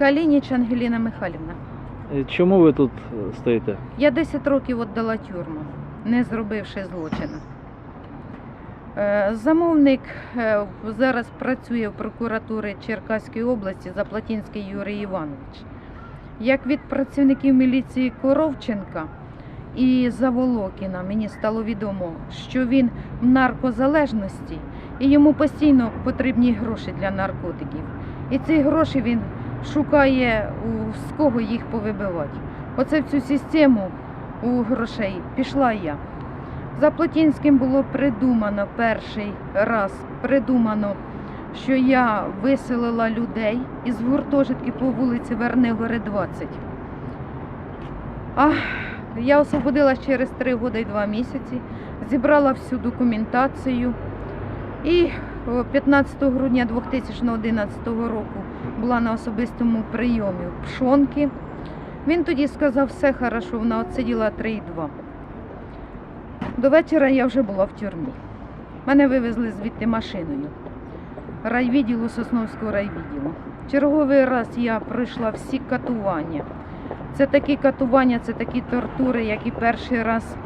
Калініч Ангеліна Михайлівна. Е, Чому ви тут е, стоїте? Я 10 років віддала тюрму, не зробивши злочину. Е, Замовник зараз працює в прокуратурі Черкаської області Заплатінський Юрій Іванович. Як від працівників міліції Коровченка і Заволокіна мені стало відомо, що він в наркозалежності і йому постійно потрібні гроші для наркотиків. І ці гроші він шукає з кого їх повибивати. Оце в цю систему у грошей пішла я. За Плотінським було придумано перший раз придумано, що я виселила людей із гуртожитки по вулиці Вернигори 20. А я освободилась через 3 роки і 2 місяці, зібрала всю документацію і 15 грудня 2011 року була на особистому прийомі в Пшонки. Він тоді сказав, все хорошо, вона отсиділа 3,2. До вечора я вже була в тюрмі. Мене вивезли звідти машиною. Райвідділу Сосновського райвідділу. Черговий раз я пройшла всі катування. Це такі катування, це такі тортури, як і перший раз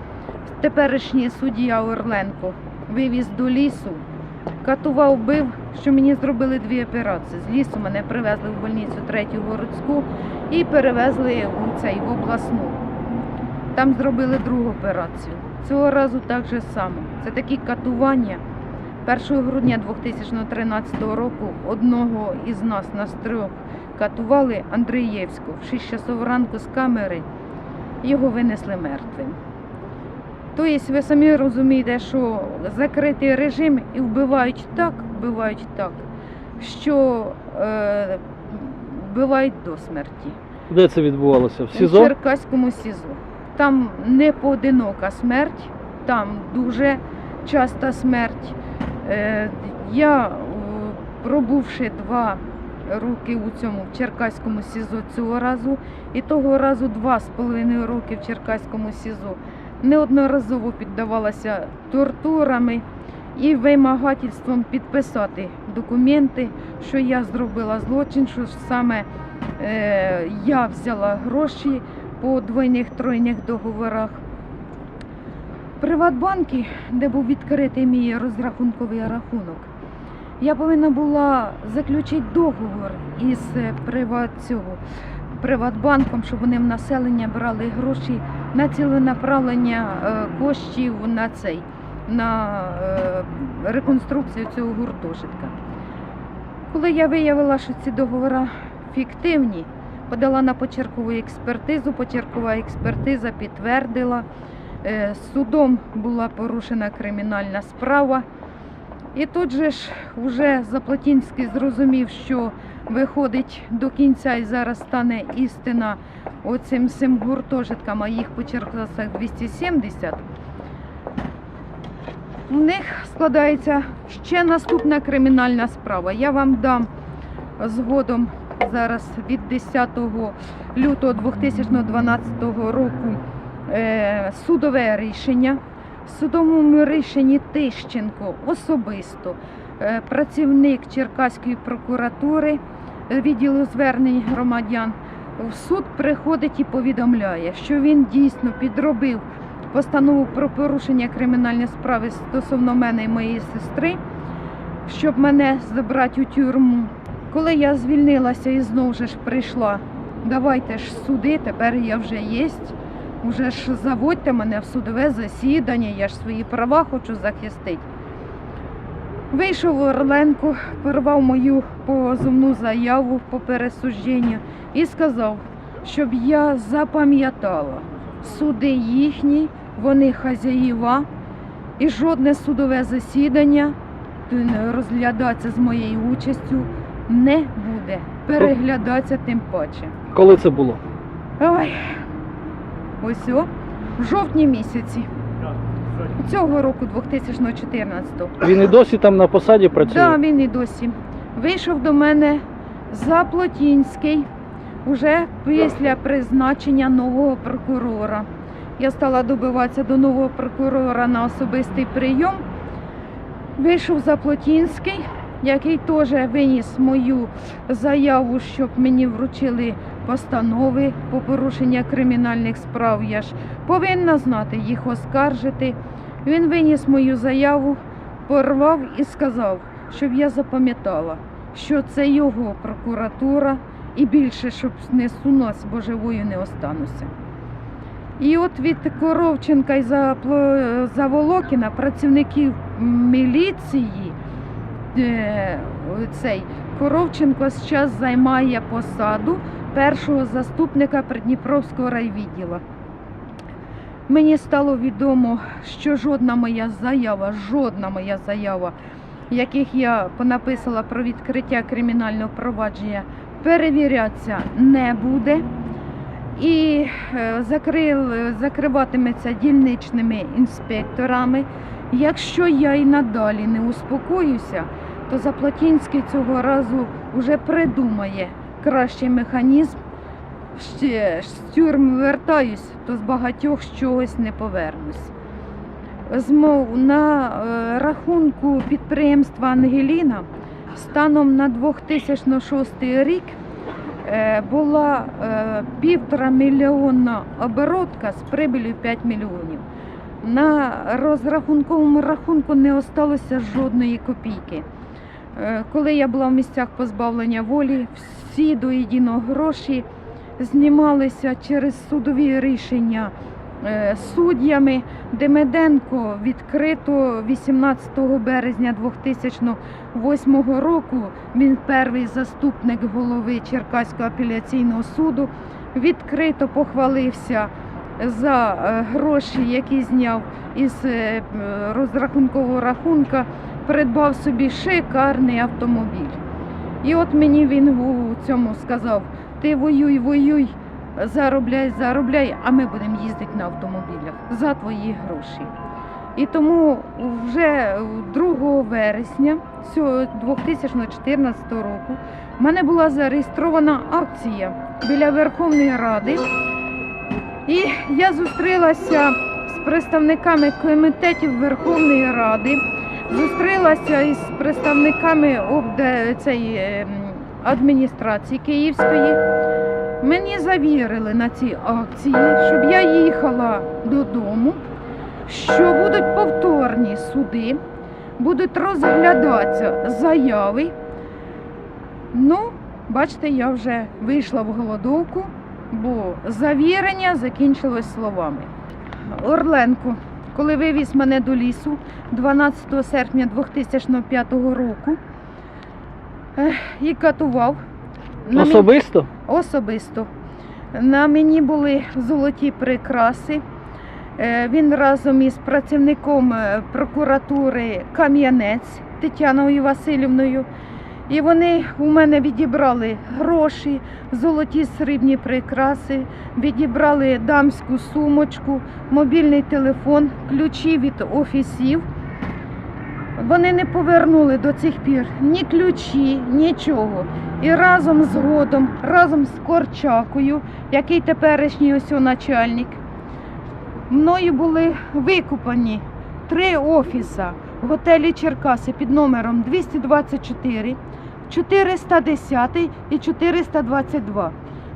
теперішній суддя Орленко вивіз до лісу, катував, бив, що мені зробили дві операції. З лісу мене привезли в больницю третю городську і перевезли у цей в обласну. Там зробили другу операцію. Цього разу так же само. Це такі катування. 1 грудня 2013 року одного із нас нас трьох катували Андрієвську в 6 часов ранку з камери. Його винесли мертвим. Тобто, ви самі розумієте, що закритий режим і вбивають так, вбивають так, що е, вбивають до смерті. Де це відбувалося? В СІЗО? Черкаському СІЗО. Там не поодинока смерть, там дуже часта смерть. Е, Я, е, пробувши два роки у цьому в Черкаському СІЗО цього разу, і того разу два з половиною роки в Черкаському СІЗО, неодноразово піддавалася тортурами і вимагательством підписати документи, що я зробила злочин, що саме е, я взяла гроші по двойних тройних договорах. Приватбанки, де був відкритий мій розрахунковий рахунок, я повинна була заключити договор із е, приват цього, Приватбанком, щоб вони в населення брали гроші на ціленаправлення е, коштів на цей, на е, реконструкцію цього гуртожитка. Коли я виявила, що ці договори фіктивні, подала на почеркову експертизу, почеркова експертиза підтвердила. Е, Судом була порушена кримінальна справа. І тут же ж вже Заплатінський зрозумів, що виходить до кінця і зараз стане істина оцим цим гуртожиткам, а їх по Черкасах 270. У них складається ще наступна кримінальна справа. Я вам дам згодом зараз від 10 лютого 2012 року е, судове рішення. Судовому рішенні Тищенко особисто е, працівник Черкаської прокуратури е, відділу звернень громадян в суд приходить і повідомляє, що він дійсно підробив постанову про порушення кримінальної справи стосовно мене і моєї сестри, щоб мене забрати у тюрму. Коли я звільнилася і знову ж прийшла, давайте ж суди, тепер я вже єсть. Уже ж заводьте мене в судове засідання, я ж свої права хочу захистити. Вийшов Орленко, порвав мою позовну заяву по пересудженню і сказав, щоб я запам'ятала, суди їхні, вони хазяїва, і жодне судове засідання розглядатися з моєю участю не буде. Переглядатися тим паче. Коли це було? Ой, ось о, в жовтні місяці цього року 2014-го. Він і досі там на посаді працює? Да, він і досі. Вийшов до мене Заплотінський уже після призначення нового прокурора. Я стала добиватися до нового прокурора на особистий прийом. Вийшов Заплотінський, який теж виніс мою заяву, щоб мені вручили постанови по порушення кримінальних справ. Я ж повинна знати їх оскаржити. Він виніс мою заяву, порвав і сказав, щоб я запам'ятала, що це його прокуратура і більше, щоб не сунулась, бо живою не остануся. І от від Коровченка і Заволокіна працівників міліції е, цей Коровченко зараз займає посаду першого заступника Придніпровського райвідділа. Мені стало відомо, що жодна моя заява, жодна моя заява, яких я понаписала про відкриття кримінального провадження, перевірятися не буде. І е, закриватиметься дільничними інспекторами. Якщо я і надалі не успокоюся, то Заплатінський цього разу вже придумає кращий механізм. Ще з тюрми вертаюсь, то з багатьох з чогось не повернусь. Змов на е, рахунку підприємства Ангеліна станом на 2006 рік е, була е, півтора мільйона оборотка з прибилю 5 мільйонів. На розрахунковому рахунку не осталося жодної копійки. Е, Коли я була в місцях позбавлення волі, всі до єдиного гроші знімалися через судові рішення е, суддями. Демиденко відкрито 18 березня 2008 року. Він перший заступник голови Черкаського апеляційного суду. Відкрито похвалився за е, гроші, які зняв із е, розрахункового рахунка, придбав собі шикарний автомобіль. І от мені він у цьому сказав: ти воюй, воюй, заробляй, заробляй, а ми будемо їздити на автомобілях за твої гроші. І тому вже 2 вересня 2014 року в мене була зареєстрована акція біля Верховної Ради. І я зустрілася з представниками комітетів Верховної Ради, зустрілася із представниками цієї, ем, адміністрації Київської. Мені завірили на ці акції, щоб я їхала додому, що будуть повторні суди, будуть розглядатися заяви. Ну, бачите, я вже вийшла в голодовку, бо завірення закінчилось словами. Орленко, коли вивіз мене до лісу 12 серпня 2005 року і катував. на мені- Особисто? Особисто. На мені були золоті прикраси. Е, Він разом із працівником е, прокуратури Кам'янець Тетяною Васильівною. І вони у мене відібрали гроші, золоті срібні прикраси, відібрали дамську сумочку, мобільний телефон, ключі від офісів. Вони не повернули до цих пір ні ключі, нічого. І разом з Годом, разом з Корчакою, який теперішній ось начальник, мною були викупані три офіса готелі Черкаси під номером 224, 410 і 422.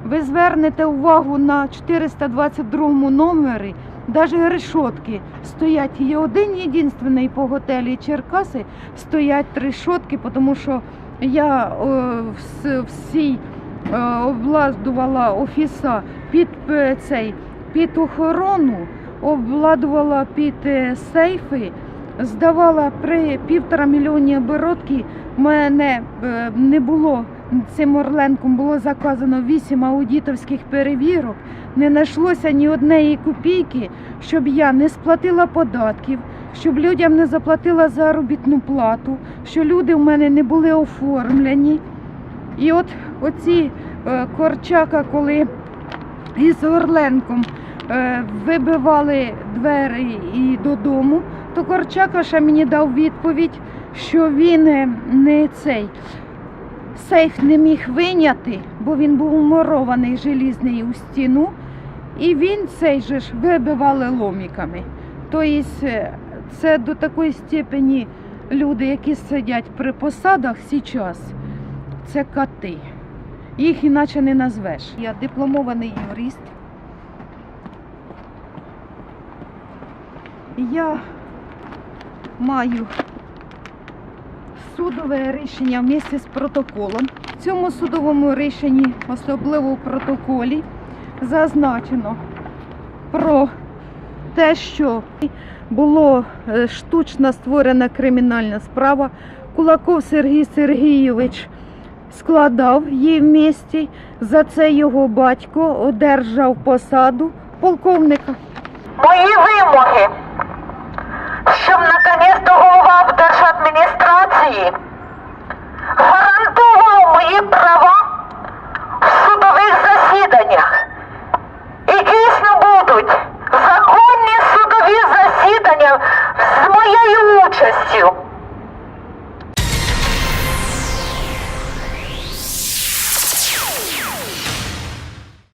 Ви звернете увагу на 422 номері, навіть решотки стоять. Є один єдинственний по готелі Черкаси, стоять три шотки, тому що я о, вс- всі е, обладнувала офіса під е, цей під охорону, обладнувала під е, сейфи, здавала при півтора мільйоні оборотки. Мене е, не було цим Орленком було заказано вісім аудиторських перевірок. Не знайшлося ні однієї копійки, щоб я не сплатила податків, щоб людям не заплатила заробітну плату, що люди в мене не були оформлені. І от оці е, Корчака, коли із Орленком е, вибивали двері і додому, то Корчака мені дав відповідь, що він е, не цей сейф не міг виняти, бо він був умурований желізний у стіну, і він цей же ж вибивали ломіками. Тобто е, це до такої степені люди, які сидять при посадах зараз, це коти. Їх іначе не назвеш. Я дипломований юрист. Я маю судове рішення вместе з протоколом. В цьому судовому рішенні, особливо в протоколі, зазначено про те, що було е, штучно створена кримінальна справа. Кулаков Сергій Сергійович складав її в місті. За це його батько одержав посаду полковника. Мої вимоги, щоб наконець-то голова держадміністрації